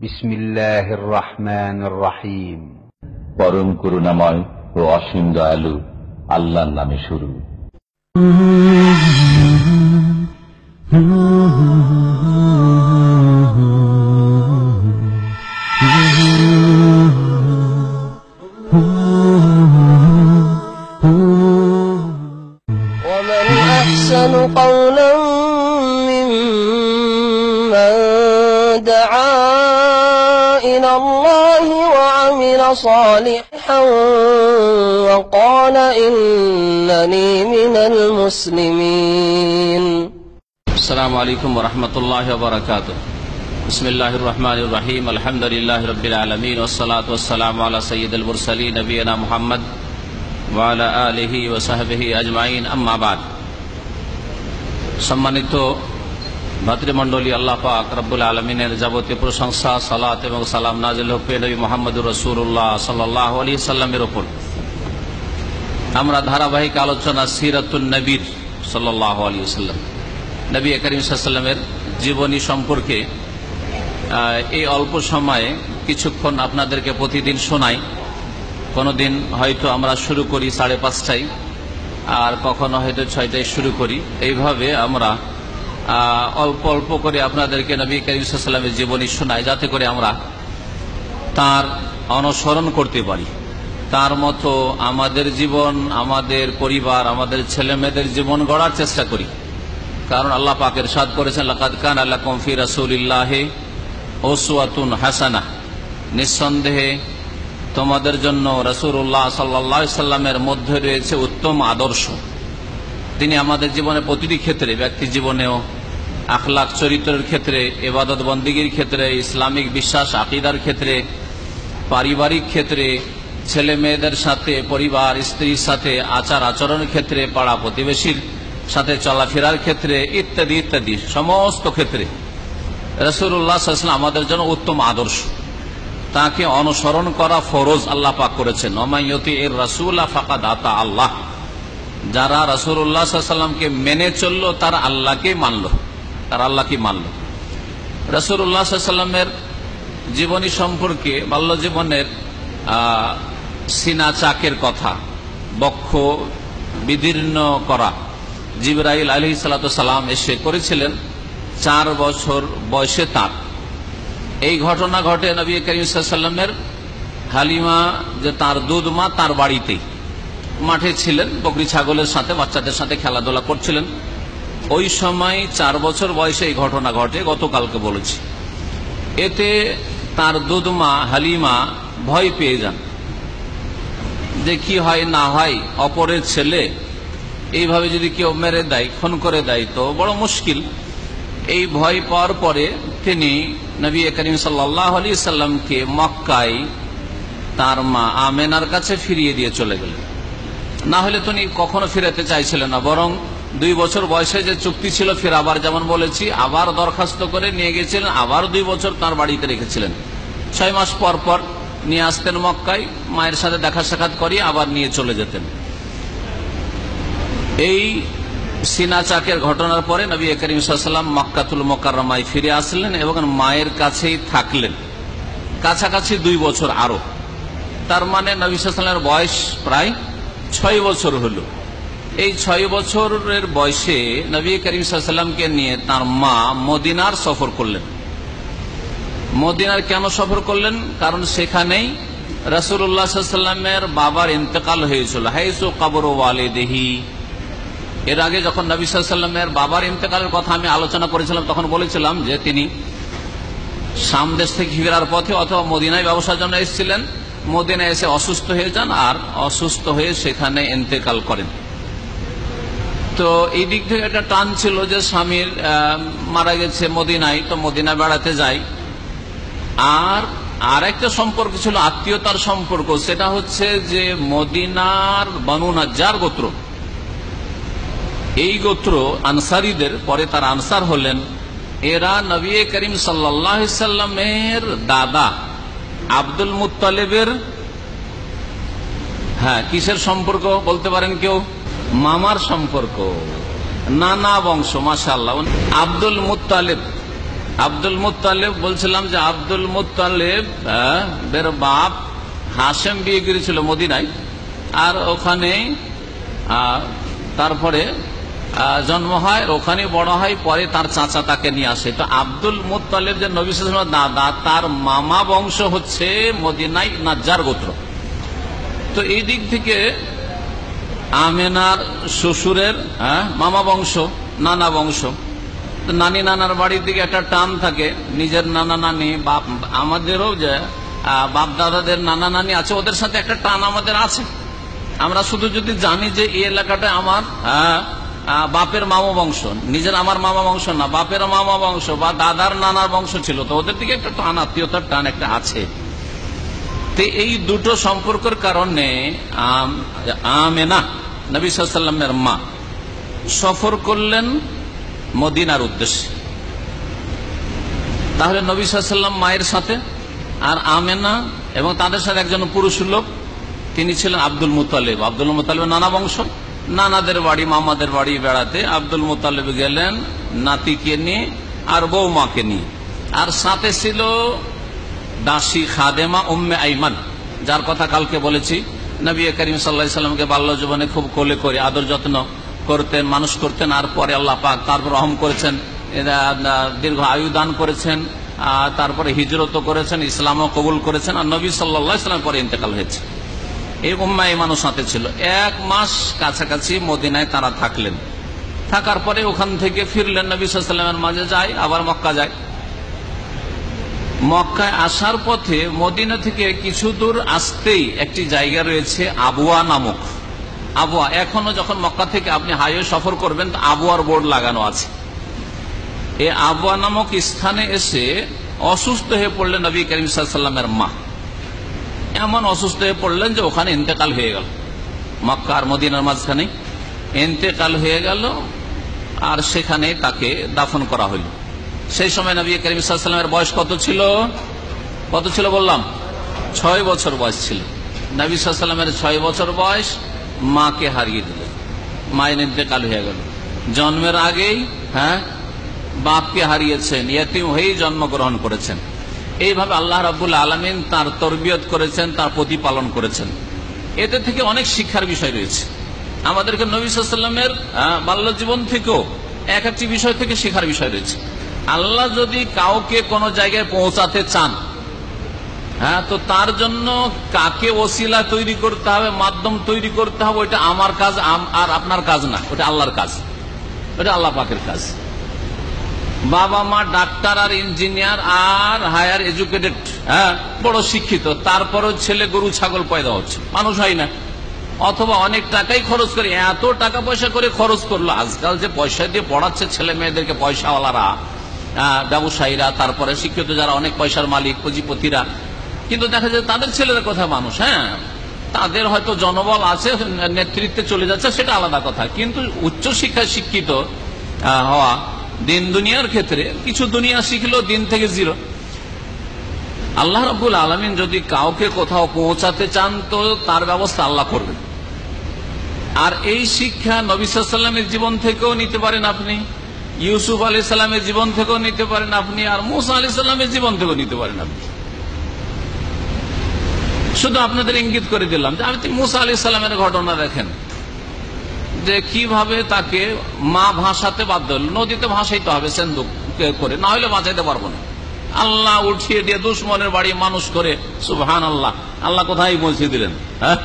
বিসমিল্লাহির রহমান রাহিম পরম করুণাময় ও অসীম দয়ালু আল্লাহর নামে শুরু السلام عليكم ورحمة الله وبركاته بسم الله الرحمن الرحيم الحمد لله رب العالمين والصلاة والسلام على سيد المرسلين نبينا محمد وعلى آله وصحبه أجمعين أما بعد সম্মানিত ভাতৃমণ্ডলী আল্লাহ পাক রব্বুল আলমিনের যাবতীয় প্রশংসা সালাত এবং সালাম নাজিল হকে নবী মোহাম্মদুর রসুল্লাহ সাল্লাহ আলী সাল্লামের ওপর আমরা ধারাবাহিক আলোচনা সিরাতুল নবীর সাল্লাহ আলী সাল্লাম নবী করিম জীবনী সম্পর্কে এই অল্প সময়ে কিছুক্ষণ আপনাদেরকে প্রতিদিন শোনাই। কোনোদিন হয়তো আমরা শুরু করি সাড়ে পাঁচটায়, আর কখনো হয়তো ছয়টায় শুরু করি। এইভাবে আমরা অল্প অল্প করে আপনাদেরকে নবী করিম সাল্লামের জীবনী শোনাই, যাতে করে আমরা তার অনুসরণ করতে পারি। তার মতো আমাদের জীবন, আমাদের পরিবার, আমাদের ছেলে মেয়েদের জীবন গড়ার চেষ্টা করি। কারণ আল্লাহ পাকের সাদ করেছেন, লাকাদ কান আল্লাহ কমফি রাসুলিল্লাহে ওসুয়াতুন হাসানা নিঃসন্দেহে তোমাদের জন্য রসুল্লাহ সাল্লা সাল্লামের মধ্যে রয়েছে উত্তম আদর্শ। তিনি আমাদের জীবনে প্রতিটি ক্ষেত্রে, ব্যক্তি জীবনেও, আখলাখ চরিত্রের ক্ষেত্রে এবাদত বন্দিগির ক্ষেত্রে, ইসলামিক বিশ্বাস, আকিদার ক্ষেত্রে, পারিবারিক ক্ষেত্রে ছেলে মেয়েদের সাথে, পরিবার, স্ত্রীর সাথে আচার আচরণের ক্ষেত্রে পাড়া প্রতিবেশীর সাথে চলাফেরার ক্ষেত্রে ইত্যাদি ইত্যাদি, সমস্ত ক্ষেত্রে। রসুল্লাহ আমাদের জন্য উত্তম আদর্শ। তাকে অনুসরণ করা ফরজ আল্লাহ পাক করেছেন। এর ফাঁকা দাতা আল্লাহ। যারা রসুল্লাহামকে মেনে চলল, তার আল্লাহকে মানল। তার আল্লাহকে মানল। রসুল্লাহামের জীবনী সম্পর্কে, বাল্য জীবনের সিনা চাকের কথা, বক্ষ বিদীর্ণ করা। জিবরাইল আলহি সালাম এসে করেছিলেন চার বছর বয়সে তার। এই ঘটনা ঘটে নবী করিম সাল্লামের হালিমা যে তার দুধ মা, তার বাড়িতেই। মাঠে ছিলেন, বকরি ছাগলের সাথে, বাচ্চাদের সাথে খেলাধুলা করছিলেন। ওই সময় চার বছর বয়সে এই ঘটনা ঘটে, গতকালকে বলেছি। এতে তার দুধমা হালিমা ভয় পেয়ে যান। যে কি হয় না হয়, অপরের ছেলে এইভাবে যদি কেউ মেরে দেয়, খুন করে দেয়, তো বড় মুশকিল। এই ভয় পাওয়ার পরে তিনি নবী করিম সাল্লাহ আলি সাল্লামকে মক্কায় তার মা আমেনার কাছে ফিরিয়ে দিয়ে চলে গেলেন। না হলে তিনি কখনো ফিরাতে চাইছিলেন না, বরং দুই বছর বয়সে যে চুক্তি ছিল ফের আবার যেমন বলেছি, আবার দরখাস্ত করে নিয়ে গেছিলেন, আবার দুই বছর তার বাড়িতে রেখেছিলেন। ছয় মাস পর পর নিয়ে আসতেন মক্কায়, মায়ের সাথে দেখা সাক্ষাৎ করিয়ে আবার নিয়ে চলে যেতেন। এই সিনা চাকের ঘটনার পরে নবী করিম সাল্লাম মক্কাতুল মোকারমায় ফিরে আসলেন এবং মায়ের কাছেই থাকলেন। কাছাকাছি দুই বছর আরও। তার মানে নবী সাল্লামের বয়স প্রায় ছয় বছর হল। এই ছয় বছরের বয়সে নবী করিম সাল্লামকে নিয়ে তার মা মদিনার সফর করলেন। মদিনার কেন সফর করলেন? কারণ সেখানেই রসুল্লাহামের বাবার ইন্তেকাল হয়েছিল। হাইসু কাবর ওয়ালেদেহি। এর আগে যখন নবী সাল্লামের বাবার ইন্তেকালের কথা আমি আলোচনা করেছিলাম, তখন বলেছিলাম যে তিনি সামদেশ থেকে ফিরার পথে অথবা মদিনায় ব্যবসার জন্য এসেছিলেন। মদিনায় এসে অসুস্থ হয়ে যান আর অসুস্থ হয়ে সেখানে ইন্তেকাল করেন। তো এই দিক থেকে একটা টান ছিল যে স্বামীর মারা গেছে মদিনায়, তো মদিনা বেড়াতে যাই আর আর একটা সম্পর্ক ছিল আত্মীয়তার সম্পর্ক, সেটা হচ্ছে যে মদিনার বনুনাজার গোত্র। এই গোত্র আনসারিদের পরে তার আনসার হলেন এরা নবী করিম সাল্লামের দাদা। আব্দুল মুতালেবের হ্যাঁ কিসের সম্পর্ক বলতে পারেন কেউ? মামার সম্পর্ক। নানা বংশ মাসাল্লাহ আব্দুল মুতালেব আব্দুল মুতালেব বলছিলাম যে আব্দুল মুতালেব আহ, বের বাপ হাসেম বিয়ে করেছিল মদিনায়। আর ওখানে তারপরে জন্ম হয় ওখানে বড় হয় পরে তার চাচা তাকে নিয়ে আসে। তো আব্দুল মুতালেব যে নবী দাদা তার মামা বংশ হচ্ছে মদিনাই নাজ্জার গোত্র। তো এই দিক থেকে আমেনার শ্বশুরের মামা বংশ নানা বংশ। নানি নানার বাড়ির দিকে একটা টান থাকে নিজের নানা নানি বাপ আমাদেরও যে বাপ দাদাদের নানা নানি আছে ওদের সাথে একটা টান আমাদের আছে। আমরা শুধু যদি জানি যে এই এলাকাটা আমার হ্যাঁ, বাপের মামা বংশ। নিজের আমার মামা বংশ না, বাপের মামা বংশ বা দাদার নানার বংশ ছিল। তো ওদের দিকে একটা টান, আত্মীয়তার টান একটা আছে। তো এই দুটো সম্পর্কের কারণে আম- আমেনা, নবী সাল্লামের মা, সফর করলেন মদিনার উদ্দেশ্যে। তাহলে নবী সাল্লাম মায়ের সাথে আর আমেনা এবং তাদের সাথে একজন পুরুষ লোক, তিনি ছিলেন আব্দুল মুতালেব। আব্দুল মুতালেব নানা বংশ। নানাদের বাড়ি, মামাদের বাড়ি বেড়াতে আব্দুল মুতালেব গেলেন নাতিকে নিয়ে আর বৌমাকে নিয়ে। আর সাথে ছিল দাসী খাদেমা উম্মে আইমান, যার কথা কালকে বলেছি। নবী করিম সাল্লা বাল্য জীবনে খুব কোলে করে, আদর যত্ন করতেন, মানুষ করতেন, আর পরে আল্লাহ পাক তারপর রহম করেছেন দীর্ঘ আয়ু দান করেছেন তারপরে হিজরত করেছেন, ইসলামও কবুল করেছেন, আর নবী সাল্লাহ ইসলাম পরে ইন্তেকাল হয়েছে। এই উম্মা ইমানও সাথে ছিল। এক মাস কাছাকাছি মদিনায় তারা থাকলেন। থাকার পরে ওখান থেকে ফিরলেন নবী সাল্লামের মাঝে যায়, আবার মক্কা যায়। মক্কায় আসার পথে মদিনা থেকে কিছু দূর আসতেই একটি জায়গা রয়েছে আবুয়া নামক। আবুয়া, এখনও যখন মক্কা থেকে আপনি হাইওয়ে সফর করবেন আবুয়ার বোর্ড লাগানো আছে। এই আবুয়া নামক স্থানে এসে অসুস্থ হয়ে পড়লেন নবী করিম সাল্লামের মা। এমন অসুস্থ হয়ে পড়লেন যে ওখানে ইন্তেকাল হয়ে গেল। মক্কা আর মদিনার মাঝখানে ইন্তেকাল হয়ে গেল আর সেখানে তাকে দাফন করা হইল। সেই সময় নবী করিম সাল্লামের বয়স কত ছিল? কত ছিল বললাম? ছয় বছর বয়স ছিল। নবী সাল্লামের ছয় বছর বয়স মাকে হারিয়ে দিল। মায়ের ইন্তেকাল হয়ে গেল। জন্মের আগেই হ্যাঁ বাপকে হারিয়েছেন, ইয়াতিম হয়েই জন্মগ্রহণ করেছেন। এইভাবে আল্লাহ রাবুল আলমিন তার তরবিয়ত করেছেন, তার প্রতিপালন করেছেন। এতে থেকে অনেক শিক্ষার বিষয় রয়েছে। আমাদেরকে নবী বাল্য জীবন থেকেও এক একটি বিষয় থেকে শেখার বিষয় রয়েছে। আল্লাহ যদি কাউকে কোন জায়গায় পৌঁছাতে চান হ্যাঁ তো তার জন্য কাকে ওসিলা তৈরি করতে হবে, মাধ্যম তৈরি করতে হবে, ওইটা আমার কাজ আর আপনার কাজ না ওটা আল্লাহর কাজ। ওটা আল্লাহ পাকের কাজ। বাবা মা, ডাক্তার আর ইঞ্জিনিয়ার আর হায়ার এডুকেটেড হ্যাঁ বড় শিক্ষিত। তারপরও ছেলে গরু, ছাগল পয়দা হচ্ছে। মানুষ হয় না। অথবা অনেক টাকাই খরচ করে, এত টাকা পয়সা করে খরচ করল। আজকাল যে পয়সা দিয়ে পড়াচ্ছে ছেলে মেয়েদেরকে পয়সাওয়ালারা ব্যবসায়ীরা, তারপরে শিক্ষিত যারা অনেক পয়সার মালিক, পুঁজিপতিরা। কিন্তু দেখা যায় তাদের ছেলেদের কথা মানুষ হ্যাঁ? তাদের হয়তো জনবল আছে, নেতৃত্বে চলে যাচ্ছে, সেটা আলাদা কথা। কিন্তু উচ্চ শিক্ষায় শিক্ষিত হওয়া দিন দুনিয়ার ক্ষেত্রে কিছু দুনিয়া শিখলো, দিন থেকে জিরো। আল্লাহ রাবুল আলমিন যদি কাউকে কোথাও পৌঁছাতে চান, তো তার ব্যবস্থা আল্লাহ করবেন। আর এই শিক্ষা নবিসাল্লামের জীবন থেকেও নিতে পারেন আপনি, ইউসুফ আলি সাল্লামের জীবন থেকেও নিতে পারেন আপনি, আর মুসা আলি সাল্লামের জীবন থেকেও নিতে পারেন আপনি। শুধু আপনাদের ইঙ্গিত করে দিলাম যে আপনি মুসা আলি সাল্লামের ঘটনা দেখেন। যে কীভাবে তাকে মা ভাসাতে বাধ্য হল। নদীতে ভাসাইতে হবে সেন্দুক করে, না হলে বাঁচাইতে পারব না। আল্লাহ উঠিয়ে দিয়ে দুশ্মনের বাড়ি মানুষ করে সুবহান আল্লাহ আল্লাহ কোথায় পৌঁছে দিলেন? হ্যাঁ?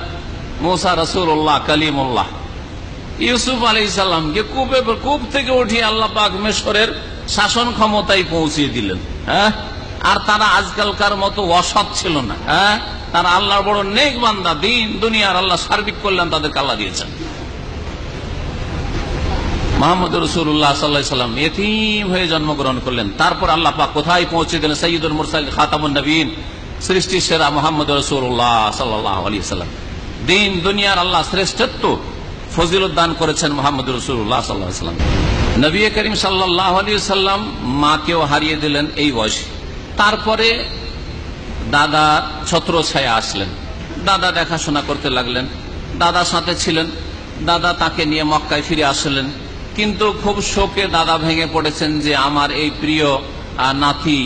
ইউসুফ আলী ইসাল্লামকে কূপে, কূপ থেকে উঠিয়ে আল্লাহ পাক শাসন ক্ষমতায় পৌঁছিয়ে দিলেন। হ্যাঁ? আর তারা আজকালকার মতো অসৎ ছিল না। হ্যাঁ? তারা আল্লাহর বড় নেক বান্দা, দিন, দুনিয়ার আল্লাহ সার্বিক কল্যাণ তাদেরকে আল্লাহ দিয়েছেন। মোহাম্মদ রসুল্লাহ সাল্লাম এতিম হয়ে জন্মগ্রহণ করলেন। তারপর আল্লাহ পাক কোথায় পৌঁছে দিলেন? সঈদুল মুরসাল খাতামুন নবীন সৃষ্টি সেরা মোহাম্মদ রসুল্লাহ সাল্লাহ আলী সাল্লাম। দিন, দুনিয়ার আল্লাহ শ্রেষ্ঠত্ব ফজিলত দান করেছেন মোহাম্মদ রসুল্লাহ সাল্লাহ সাল্লাম। নবী করিম সাল্লাহ আলী সাল্লাম মাকেও হারিয়ে দিলেন এই বয়সে। তারপরে দাদা ছত্র ছায়া আসলেন। দাদা দেখাশোনা করতে লাগলেন। দাদা সাথে ছিলেন। দাদা তাকে নিয়ে মক্কায় ফিরে আসলেন। কিন্তু খুব শোকে দাদা ভেঙে পড়েছেন যে আমার এই প্রিয় নাতি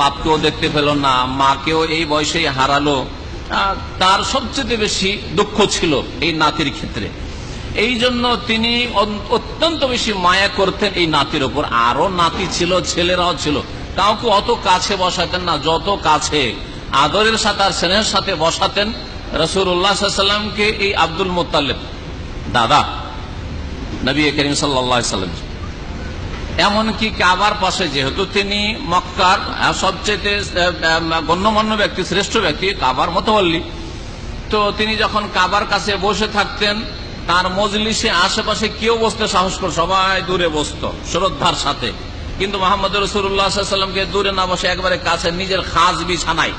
বাপকেও দেখতে পেল না, মাকেও এই বয়সেই হারালো। তার সবচেয়ে বেশি দুঃখ ছিল এই নাতির ক্ষেত্রে। এই জন্য তিনি অত্যন্ত বেশি মায়া করতেন এই নাতির ওপর। আরও নাতি ছিল, ছেলেরাও ছিল। কাউকে অত কাছে বসাতেন না, যত কাছে আদরের সাথে আর স্নেহের সাথে বসাতেন রসুল্লাহামকে এই আব্দুল মোত্তালেব। দাদা নবী করিম সাল্লাম। এমনকি কাবার পাশে যেহেতু তিনি মক্কার সবচেয়ে গণ্যমান্য ব্যক্তি, শ্রেষ্ঠ ব্যক্তি, কাবার মতোল্লি তো তিনি যখন কাবার কাছে বসে থাকতেন, তার মজলিসে আশেপাশে কেউ বসতে সাহস করে সবাই দূরে বসত, শ্রদ্ধার সাথে। কিন্তু মোহাম্মদ রসুল্লাহামকে দূরে না বসে একবারে কাছে নিজের খাজ বিছানায়,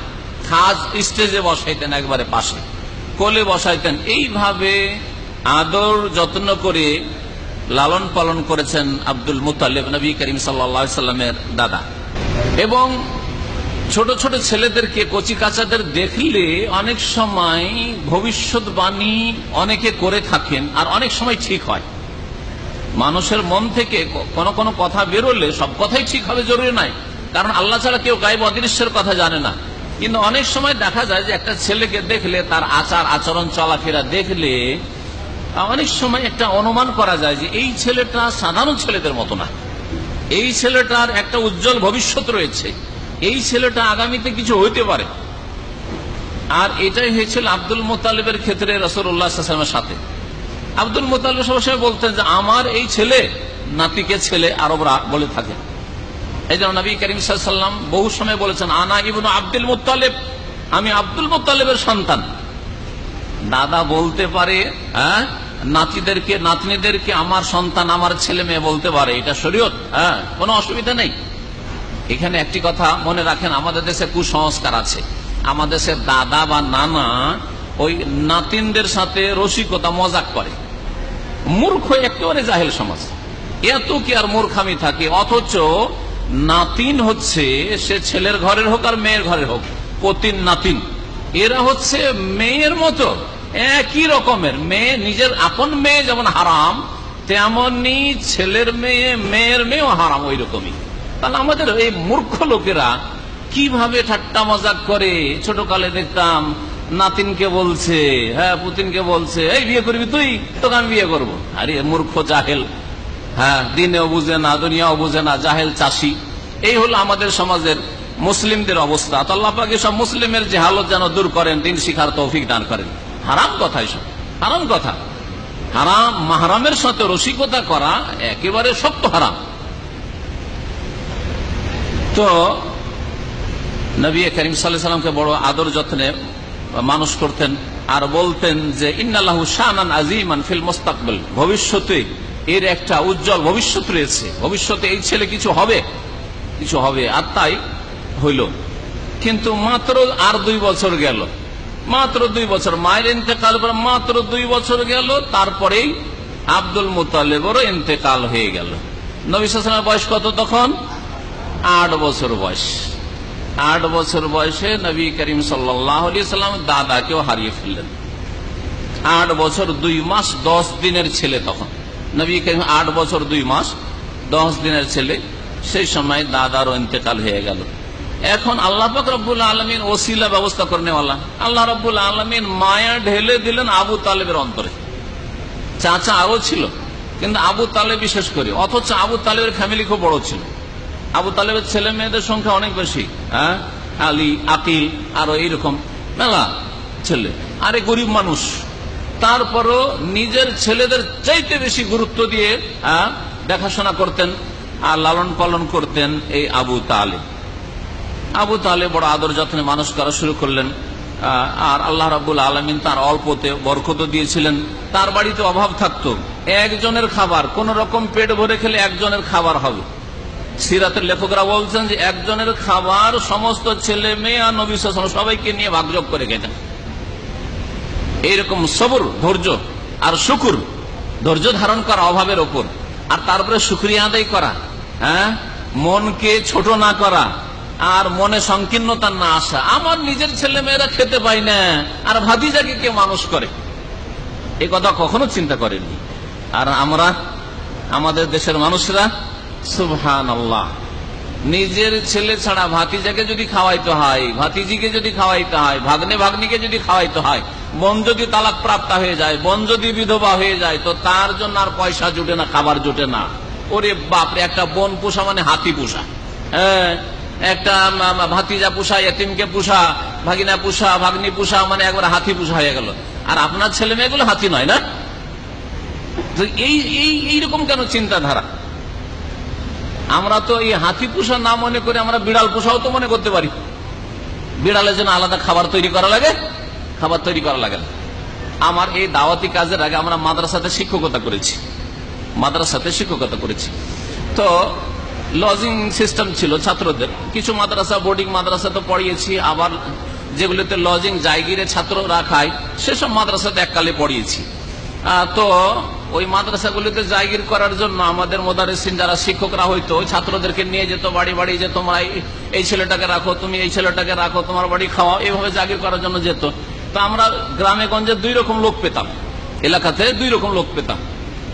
খাজ স্টেজে বসাইতেন একবারে পাশে, কোলে বসাইতেন। এইভাবে আদর যত্ন করে লালন পালন করেছেন আব্দুল মুতালিব, নবী করিম সাল্লামের দাদা। এবং ছোট ছোট ছেলেদেরকে, কচি কাচাদের দেখলে অনেক সময় ভবিষ্যৎবাণী অনেকে করে থাকেন আর অনেক সময় ঠিক হয়। মানুষের মন থেকে কোন কোন কথা বেরোলে সব কথাই ঠিক হবে, জরুরি নাই। কারণ আল্লাহ ছাড়া কেউ গায়েব অদৃশ্যের কথা জানে না। কিন্তু অনেক সময় দেখা যায় যে একটা ছেলেকে দেখলে, তার আচার আচরণ চলাফেরা দেখলে অনেক সময় একটা অনুমান করা যায় যে এই ছেলেটা সাধারণ ছেলেদের মতো না। এই ছেলেটার একটা উজ্জ্বল ভবিষ্যৎ রয়েছে। এই ছেলেটা আগামীতে কিছু হইতে পারে। আর এটাই হয়েছিল আব্দুল মোতালেবের ক্ষেত্রে রসুল্লাহামের সাথে। আব্দুল মোতালেব সবসময় বলতেন যে, আমার এই ছেলে নাতিকে ছেলে আরবরা বলে থাকে। এই জন্য নবী করিম সাল্লাম বহু সময় বলেছেন, আনা ইবনু আব্দুল মোতালেব আমি আব্দুল মোতালেবের সন্তান। দাদা বলতে পারে হ্যাঁ? নাতিদেরকে, নাতনিদেরকে আমার সন্তান, আমার ছেলে মেয়ে বলতে পারে, এটা শরীয়ত হ্যাঁ কোনো অসুবিধা নেই। এখানে একটি কথা মনে রাখেন, আমাদের দেশে কুসংস্কার আছে। আমাদের দেশের দাদা বা নানা ওই নাতিনদের সাথে রসিকতা, মজাক করে। মূর্খ একেবারে জাহেল সমাজ। এত কি আর মূর্খামি থাকে? অথচ নাতিন হচ্ছে সে ছেলের ঘরের হোক আর মেয়ের ঘরের হোক, পতিন নাতিন। এরা হচ্ছে মেয়ের মতো। একই রকমের। মেয়ে, নিজের আপন মেয়ে যেমন হারাম, তেমনি ছেলের মেয়ে, মেয়ের মেয়েও হারাম ওই রকমই তাহলে আমাদের এই মূর্খ লোকেরা কীভাবে ঠাট্টা মজাক করে? ছোট কালে দেখতাম নাতিনকে বলছে হ্যাঁ পুতিনকে বলছে, এই বিয়ে করবি তুই? তোকে আমি বিয়ে করব। আরে, মূর্খ, জাহেল। হ্যাঁ দিনেও বুঝে না, দুনিয়াও বুঝে না, জাহেল চাষি। এই হলো আমাদের সমাজের মুসলিমদের অবস্থা। তো আল্লাহ সব মুসলিমের যে হালত যেন দূর করেন, দিন শিখার তৌফিক দান করেন। হারাম কথা এসব। হারাম কথা। হারাম মাহারামের সাথে রসিকতা করা একেবারে শক্ত হারাম। তো নবী করিম সাল্লামকে বড় আদর যত্নে মানুষ করতেন আর বলতেন যে, ইন্নাল্লাহু শাহান আজিমান ফিল মোস্তাকবল। ভবিষ্যতে এর একটা উজ্জ্বল ভবিষ্যৎ রয়েছে। ভবিষ্যতে এই ছেলে কিছু হবে কিছু হবে। আর তাই হইল। কিন্তু মাত্র আর দুই বছর গেল। মাত্র দুই বছর। মায়ের ইন্তেকাল পর মাত্র দুই বছর গেল, তারপরেই আব্দুল মুতালেবরও ইন্তেকাল হয়ে গেল। নবী সালামের বয়স কত তখন? আট বছর বয়স। আট বছর বয়সে নবী করিম সাল্লাম দাদাকেও হারিয়ে ফেললেন। আট বছর দুই মাস দশ দিনের ছেলে তখন। নবী করিম আট বছর দুই মাস দশ দিনের ছেলে। সেই সময় দাদারও ইন্তেকাল হয়ে গেল। এখন আল্লাহ রব্বুল আলমিন ওসিলা ব্যবস্থা করে নেওয়ালা আল্লাহ। রব্বুল আলমিন মায়া ঢেলে দিলেন আবু তালেবের অন্তরে। চাচা আরও ছিল কিন্তু আবু তালেব বিশেষ করে। অথচ আবু তালেবের ফ্যামিলি খুব বড় ছিল। আবু তালেবের ছেলে মেয়েদের সংখ্যা অনেক বেশি হ্যাঁ? আলী আকিল আরও এইরকম। মেলা ছেলে আরে গরিব মানুষ। তারপরও নিজের ছেলেদের চাইতে বেশি গুরুত্ব দিয়ে হ্যাঁ, দেখাশোনা করতেন আর লালন পালন করতেন এই আবু তালেব। আবু তাহলে বড় আদর যত্নে মানুষ করা শুরু করলেন আর আল্লাহ রাবুল আলমিন তার অল্পতে বরকত দিয়েছিলেন। তার বাড়িতে অভাব থাকতো। একজনের খাবার, কোন রকম পেট ভরে খেলে একজনের খাবার হবে। সিরাতের লেখকরা বলছেন যে একজনের খাবার সমস্ত ছেলে মেয়ে আর নবী সবাইকে নিয়ে ভাগযোগ করে খেতেন। এইরকম সবর, ধৈর্য আর শুকুর, ধৈর্য ধারণ করা অভাবের ওপর। আর তারপরে শুক্রিয়া আদায় করা হ্যাঁ? মনকে ছোট না করা আর মনে সংকীর্ণতা না আসা। আমার নিজের ছেলে মেয়েরা খেতে পাই না। আর ভাতিজাকে কে মানুষ করে? এ কথা কখনো চিন্তা করেনি আর আমরা, আমাদের দেশের মানুষরা সুবহান আল্লাহ নিজের ছেলে ছাড়া ভাতিজাকে যদি খাওয়াইতে হয়, ভাতিজিকে যদি খাওয়াইতে হয়, ভাগ্নে ভাগ্নিকে যদি খাওয়াইতে হয়, বোন যদি তালাক প্রাপ্ত হয়ে যায়, বোন যদি বিধবা হয়ে যায়, তো তার জন্য আর পয়সা জুটে না, খাবার জুটে না। ওরে বাপরে, একটা বোন পোষা মানে হাতি পোষা। হ্যাঁ একটা ভাতিজা পুষা এতিমকে পুষা, ভাগিনা পুষা, ভাগ্নি পুষা মানে একবার হাতি পুষা হয়ে গেল। আর আপনার ছেলে মেয়েগুলো হাতি নয় না? এই এই এইরকম কেন চিন্তাধারা? আমরা তো এই হাতি পোষা না মনে করে আমরা বিড়াল পোষাও তো মনে করতে পারি। বিড়ালের জন্য আলাদা খাবার তৈরি করা লাগে? খাবার তৈরি করা লাগে। আমার এই দাওয়াতি কাজের আগে আমরা মাদ্রাসাতে শিক্ষকতা করেছি। মাদ্রাসাতে শিক্ষকতা করেছি। তো লজিং সিস্টেম ছিল ছাত্রদের কিছু মাদ্রাসা বোর্ডিং মাদ্রাসা তো পড়িয়েছি আবার যেগুলোতে লজিং জায়গিরে ছাত্র খায় সেসব মাদ্রাসাতে এককালে পড়িয়েছি তো ওই মাদ্রাসাগুলিতে জায়গির করার জন্য আমাদের মোদারেসিন যারা শিক্ষকরা হইতো ছাত্রদেরকে নিয়ে যেত বাড়ি বাড়ি যে তোমরা এই- ছেলেটাকে রাখো তুমি এই ছেলেটাকে রাখো তোমার বাড়ি খাওয়াও এইভাবে জাগির করার জন্য যেত তো আমরা গ্রামে গঞ্জে দুই রকম লোক পেতাম এলাকাতে দুই রকম লোক পেতাম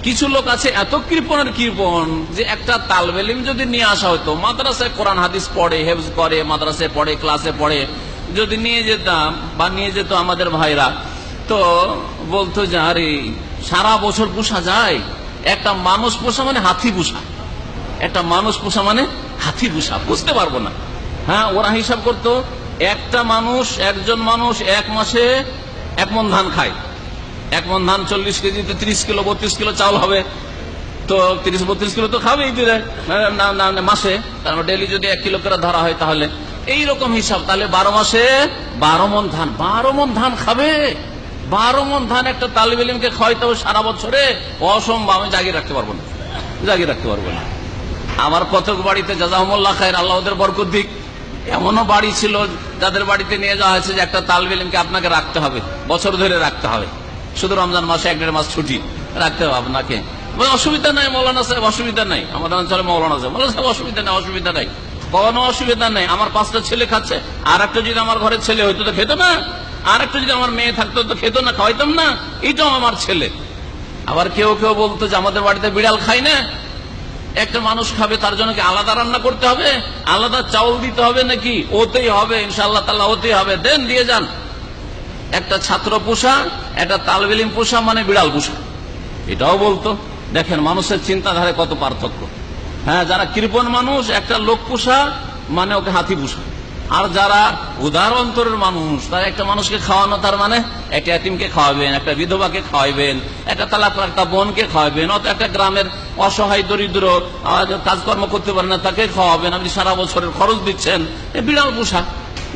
কিছু লোক আছে, এত কৃপণের কৃপণ যে একটা তালবেলিম যদি নিয়ে আসা হতো, মাদ্রাসায় কোরআন হাদিস পড়ে, হেফজ করে, মাদ্রাসায় পড়ে, ক্লাসে পড়ে, যদি নিয়ে যেতাম বা নিয়ে যেত আমাদের ভাইরা, তো বলতো যে, আরে, সারা বছর পোষা যায়? একটা মানুষ পোষা মানে হাতি পোষা। একটা মানুষ পোষা মানে হাতি পোষা, বুঝতে পারব না। হ্যাঁ ওরা হিসাব করতো, একটা মানুষ, একজন মানুষ এক মাসে এক মন ধান খায়। এক মন ধান চল্লিশ কেজিতে ত্রিশ কিলো, বত্রিশ কিলো চাউল হবে। তো তিরিশ, বত্রিশ কিলো তো খাবেই দিলে মাসে। তার ডেলি যদি এক কিলো করে ধরা হয় তাহলে। এই রকম হিসাব। তাহলে বারো মাসে বারো মন ধান। বারো মন ধান খাবে। বারো মন ধান একটা তালিবিলিমকে খাওয়াইতে হবে সারা বছরে অসম্ভব। আমি জাগিয়ে রাখতে পারব না। জাগিয়ে রাখতে পারব না। আমার কতক বাড়িতে জাজাহমুল্লাহ খায়ের আল্লাহ ওদের বরকত দিক। এমনও বাড়ি ছিল যাদের বাড়িতে নিয়ে যাওয়া হয়েছে যে একটা তালবিলিমকে আপনাকে রাখতে হবে। বছর ধরে রাখতে হবে। শুধু রমজান মাসে এক মাস ছুটি, রাখতে হবে আপনাকে। অসুবিধা নাই, মৌলানা সাহেব, অসুবিধা নাই। আমাদের অঞ্চলে মৌলানা সাহেব। মৌলানা সাহেব, অসুবিধা নাই অসুবিধা নাই। কোনো অসুবিধা নেই, আমার পাঁচটা ছেলে খাচ্ছে। আর একটা যদি আমার ঘরের ছেলে হইতো তো খেতো না। আর একটা যদি আমার মেয়ে থাকতো তো খেতো না, খাওয়াইতাম না। এইটাও আমার ছেলে। আবার কেউ কেউ বলতো যে, আমাদের বাড়িতে বিড়াল খাই না। একটা মানুষ খাবে, তার জন্য কি আলাদা রান্না করতে হবে? আলাদা চাউল দিতে হবে নাকি? ওতেই হবে ইনশাল্লাহ তাল্লাহ ওতেই হবে। দেন, দিয়ে যান। একটা ছাত্র পোষা, একটা তালবেলিম পোষা মানে বিড়াল পোষা। এটাও বলতো, দেখেন মানুষের চিন্তাধারায় কত পার্থক্য। হ্যাঁ যারা কৃপণ মানুষ, একটা লোক পোষা মানে ওকে হাতি পোষা। আর যারা উদার অন্তরের মানুষ, তারা একটা মানুষকে খাওয়ানো, তার মানে একটা এতিমকে খাওয়াবেন, একটা বিধবাকে খাওয়াবেন, একটা তালাক একটা বোনকে খাওয়াবেন অত একটা গ্রামের অসহায়, দরিদ্র কাজকর্ম করতে পারে না, তাকে খাওয়াবেন। আপনি সারা বছরের খরচ দিচ্ছেন বিড়াল পোষা।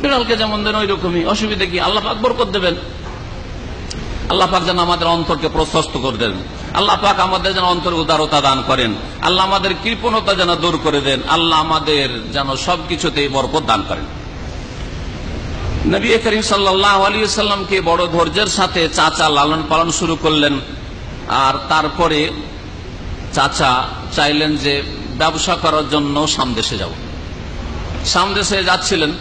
বিড়ালকে যেমন দেন ওই রকমই অসুবিধা কি? আল্লাহ আকবর করে দেবেন। আল্লাহ পাক যেন আমাদের অন্তরকে প্রশস্ত করে দেন। আল্লাহ পাক আমাদের যেন অন্তর উদারতা দান করেন। আল্লাহ আমাদের কৃপণতা যেন দূর করে দেন। আল্লাহ আমাদের যেন সবকিছুতেই বরকত দান করেন। নবী করিম সাল্লাহ আলী সাল্লামকে বড় ধৈর্যের সাথে চাচা লালন পালন শুরু করলেন। আর তারপরে চাচা চাইলেন যে ব্যবসা করার জন্য সামদেশে যাব। সামদেশে যাচ্ছিলেন।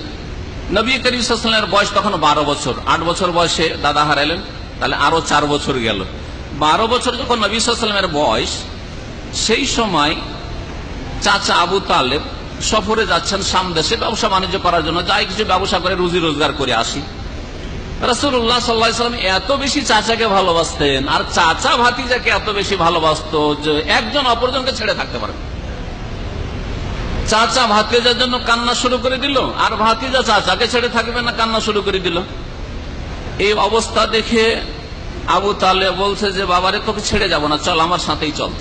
নবী করিম সাল্লামের বয়স তখন বারো বছর। আট বছর বয়সে দাদা হারাইলেন, তাহলে আরও চার বছর গেল। বারো বছর যখন নবী সাল্লামের বয়স, সেই সময় চাচা আবু তালেব সফরে যাচ্ছেন সামদেশে ব্যবসা বাণিজ্য করার জন্য, যাই কিছু ব্যবসা করে রুজি রোজগার করে আসি। রসুল্লাহ সাল্লাম এত বেশি চাচাকে ভালোবাসতেন, আর চাচা ভাতিজাকে এত বেশি ভালোবাসতো যে একজন অপরজনকে ছেড়ে থাকতে পারে না। চাচা ভাতিজার জন্য কান্না শুরু করে দিল, আর ভাতিজা চাচাকে ছেড়ে থাকবে না, কান্না শুরু করে দিল। এই অবস্থা দেখে আবু তালে বলছে যে, বাবারে, তোকে ছেড়ে যাব না, চল, আমার সাথেই চল।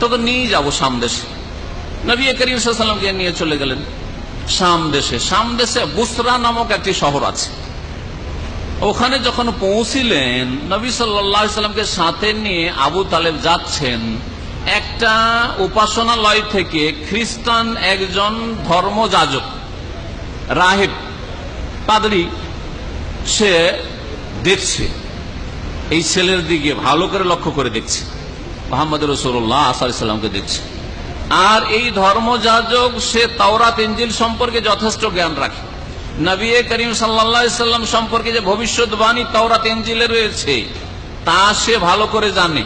তোকে নিয়ে যাব সামদেশে নবী করিম সাল্লামকে নিয়ে চলে গেলেন সামদেশে সামদেশে বুসরা নামক একটি শহর আছে। ওখানে যখন পৌঁছিলেন, নবী সাল্লামকে সাথে নিয়ে আবু তালেব যাচ্ছেন। একটা উপাসনালয় থেকে খ্রিস্টান একজন ধর্মযাজক, রাহেব পাদরি, সে দেখছে, এই ছেলের দিকে ভালো করে লক্ষ্য করে দেখছে, মোহাম্মদ রসুল্লাহ আসালামকে দেখছে। আর এই ধর্মযাজক, সে তাওরাত ইঞ্জিল সম্পর্কে যথেষ্ট জ্ঞান রাখে। নবী করিম সাল্লাম সম্পর্কে যে ভবিষ্যৎবাণী তাওরাত ইঞ্জিলে রয়েছে, তা সে ভালো করে জানে।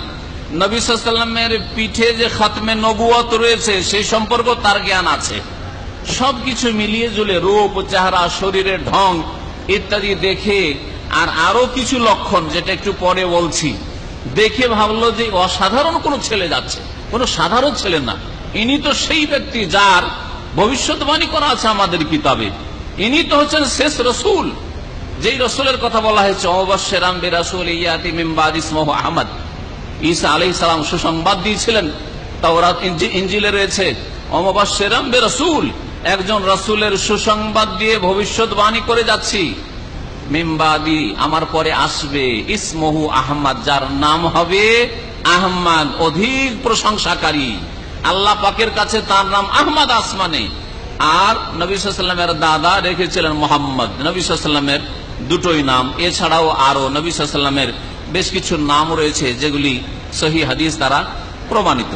নবী সাল্লামের পিঠে যে খাতমে নবুয়ত রয়েছে, সেই সম্পর্ক তার জ্ঞান আছে। সবকিছু মিলিয়ে জুলে রূপ, চেহারা, শরীরের ঢং ইত্যাদি দেখে আর আরও কিছু লক্ষণ যেটা একটু পরে বলছি। দেখে ভাবলো যে অসাধারণ কোন ছেলে যাচ্ছে, কোন সাধারণ ছেলে না। ইনি তো সেই ব্যক্তি যার ভবিষ্যৎবাণী করা আছে আমাদের কিতাবে। ইনি তো হচ্ছেন শেষ রসুল। যেই রসুলের কথা বলা হয়েছে অবশ্যের আম্বে রাসুল ইয়াতি মিমবাদ ইসমহ আহমদ। ঈসা আলি সালাম সুসংবাদ দিয়েছিলেন। তাওরাত ইঞ্জি- ইঞ্জিলে রয়েছে অমবাসের আম্বে রসুল, একজন রসুলের সুসংবাদ দিয়ে ভবিষ্যৎবাণী করে যাচ্ছি। মিমবাদি আমার পরে আসবে, ইসমহু আহমদ, যার নাম হবে আহমদ অধিক প্রশংসাকারী। আল্লাহ পাকের কাছে তার নাম আহমদ আসমানে। আর নবী সাল্লামের দাদা রেখেছিলেন মোহাম্মদ। নবী সাল্লামের দুটোই নাম, এছাড়াও আরও নবী সাল্লামের বেশ কিছু নাম রয়েছে যেগুলি সহি হাদিস দ্বারা প্রমাণিত।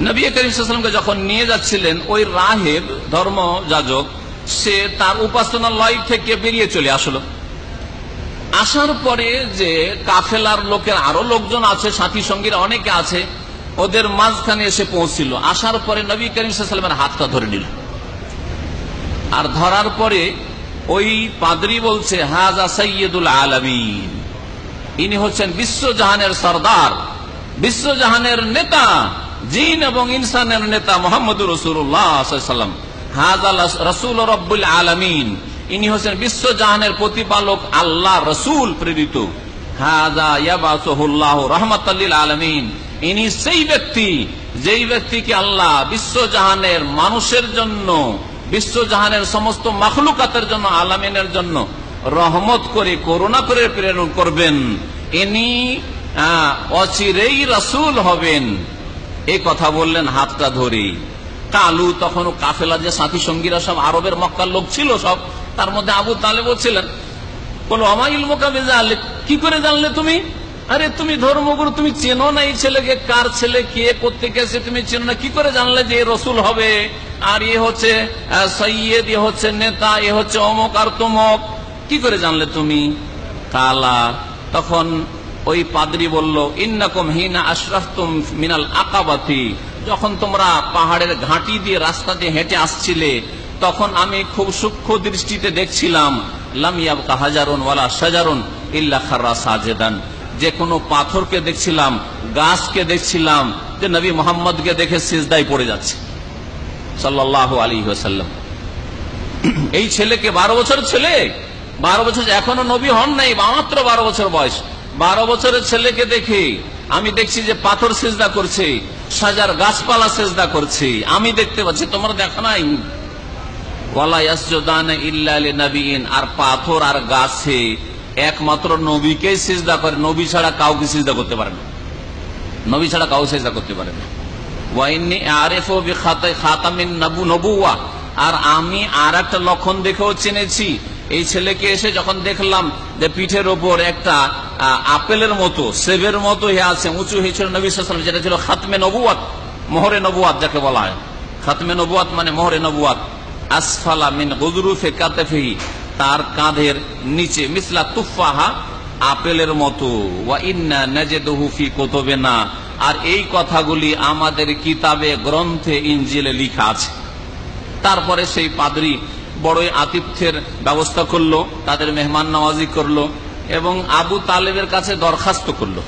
নবী করিমকে যখন নিয়ে যাচ্ছিলেন, ওই রাহেব ধর্ম যাজক সে তার উপাসনালয় থেকে বেরিয়ে চলে আসলো। আসার পরে যে কাফেলার লোকের আরও লোকজন আছে, সাথী সঙ্গীরা অনেকে আছে, ওদের মাঝখানে এসে পৌঁছিল। আসার পরে নবী করিম সাল্লামের হাতটা ধরে নিল। আর ধরার পরে ওই পাদরি বলছে হাজা সৈয়দুল আলমিন। ইনি হচ্ছেন বিশ্বজাহানের সর্দার। বিশ্বজাহানের নেতা, জিন এবং ইনসানের নেতা মোহাম্মদ রসুল্লাহাম হাজা রসুল রব্বুল আলমিন। ইনি হচ্ছেন বিশ্বজাহানের প্রতিপালক, আল্লাহ রসুল প্রেরিত। হাজা ইনি সেই ব্যক্তি, যেই আল্লাহ বিশ্বজাহানের মানুষের জন্য, বিশ্বজাহানের সমস্ত মাখলুকাতের জন্য, আলামিনের জন্য রহমত করে করুণা করে প্রেরণ করবেন। ইনি অচিরেই রাসূল হবেন। এই কথা বললেন, হাতটা ধরে। কালু তখন কাফেলা যে সাথী সঙ্গীরা সব আরবের মক্কার লোক ছিল সব, তার মধ্যে আবু তালেবও ছিলেন। বলো আমাইল মোকাবে জানলে কি করে জানলে তুমি? আরে, তুমি ধর্মগুরু, তুমি চেনো না এই ছেলেকে, কার ছেলে, কে করতে গেছে তুমি চেনো না? কি করে জানলে যে রসুল হবে? আর এ হচ্ছে সৈয়দ, এ হচ্ছে নেতা, এ হচ্ছে অমক আর তমক। কি করে জানলে তুমি? কালা, তখন ওই পাদ্রি বলল, ইন্নাকুম হিনা আশরাফতুম মিনাল আকাবাতি। যখন তোমরা পাহাড়ের ঘাঁটি দিয়ে রাস্তা দিয়ে হেঁটে আসছিলে, তখন আমি খুব সূক্ষ্ম দৃষ্টিতে দেখছিলাম লামিয়াবকা হাজারুন ওয়ালা সাজারুন ইল্লা খাররা সাজেদান। যে কোনো পাথরকে দেখছিলাম, গাছকে দেখছিলাম, যে নবী মোহাম্মদকে দেখে সিজদাই পড়ে যাচ্ছে। সাল্লাহ আলী সাল্লাম এই ছেলেকে বারো বছর ছেলে? বারো বছর এখনও নবী হন নাই মাত্র বারো বছর বয়স। বারো বছরের ছেলেকে দেখে, আমি দেখছি যে পাথর সেজদা করছে, সাজার গাছপালা সেজদা করছে, আমি দেখতে পাচ্ছি, তোমার দেখো নাই? আর পাথর আর গাছে একমাত্র নবীকেই সিজদা করে, নবী ছাড়া কাউকে সিজদা করতে পারে না। নবী ছাড়া কাউ সিজদা করতে পারে না। আর আমি আর একটা লক্ষণ দেখেও চিনেছি এই ছেলেকে এসে যখন দেখলাম যে পিঠের ওপর একটা আপেলের মতো, সেবের মতো হয়ে আছে, উঁচু হয়েছিল নবী সাল্লাম যেটা ছিল খাতমে নবুয়াত, মোহরে নবুয়াত যাকে বলা হয়। খাতমে নবুয়াত মানে মোহরে নবুয়াত। আসফালা মিন গুদরুফে কাতেফেহি তার কাঁধের নিচে, মিসলা তুফাহা আপেলের মতো। কুতুবিনা, আর এই কথাগুলি আমাদের কিতাবে, গ্রন্থে, ইনজিলে লিখা আছে। তারপরে সেই পাদরি বড়ই আতিথ্যের ব্যবস্থা করল, তাদের মেহমান নওয়াজি করল এবং আবু তালেবের কাছে দরখাস্ত করল।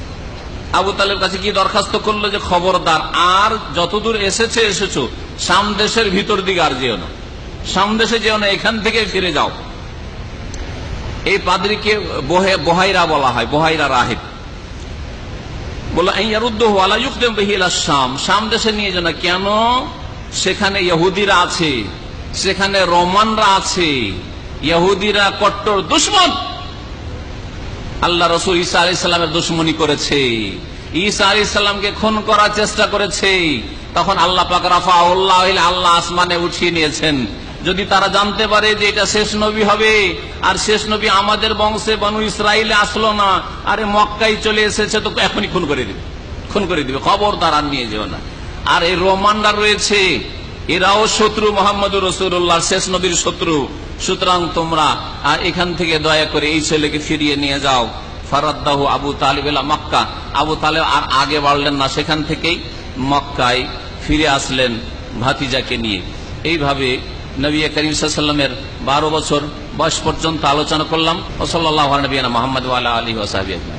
আবু তালেব কাছে কি দরখাস্ত করল যে খবরদার, আর যতদূর এসেছে, এসেছ সামদেশের ভিতর দিকে আর যেও না। সামদেশে যেও না, এখান থেকে ফিরে যাও। এই পাদ্রিকে বহে- বহাইরা বলা হয়, বহাইরা রাহেব। বলো শাম শাম দেশে নিয়ে যেন কেন? সেখানে ইহুদিরা আছে। সেখানে রোমানরা আছে, ইহুদিরা কট্টর দুশ্মন। আল্লাহ রসুল ঈসা আলি সাল্লামের দুশ্মনী করেছে। ঈসা আলি সাল্লামকে খুন করার চেষ্টা করেছে। তখন আল্লাহ পাক রাফা আল্লাহ আল্লাহ আসমানে উঠিয়ে নিয়েছেন। যদি তারা জানতে পারে যে এটা শেষ নবী হবে, আর শেষ নবী আমাদের বংশে বনু ইসরায়েলে আসলো না, আরে মক্কাই চলে এসেছে, তো এখনই খুন করে দিবে। খুন করে দিবে, খবর তারা নিয়ে যেও না। আর এই রোমানরা রয়েছে এরাও শত্রু মোহাম্মদ রসুল্লাহ শেষ নবীর শত্রু। সুতরাং তোমরা, আর এখান থেকে দয়া করে এই ছেলেকে ফিরিয়ে নিয়ে যাও। ফারাদ্দাহ আবু তালিব মক্কা। আবু তালেব আর আগে বাড়লেন না, সেখান থেকেই মক্কায় ফিরে আসলেন ভাতিজাকে নিয়ে। এইভাবে নবী করিম সাল্লামের বারো বছর বয়স পর্যন্ত আলোচনা করলাম। ও সাল্লাহ নবীনা মোহাম্মদ আলী ওসাহাবি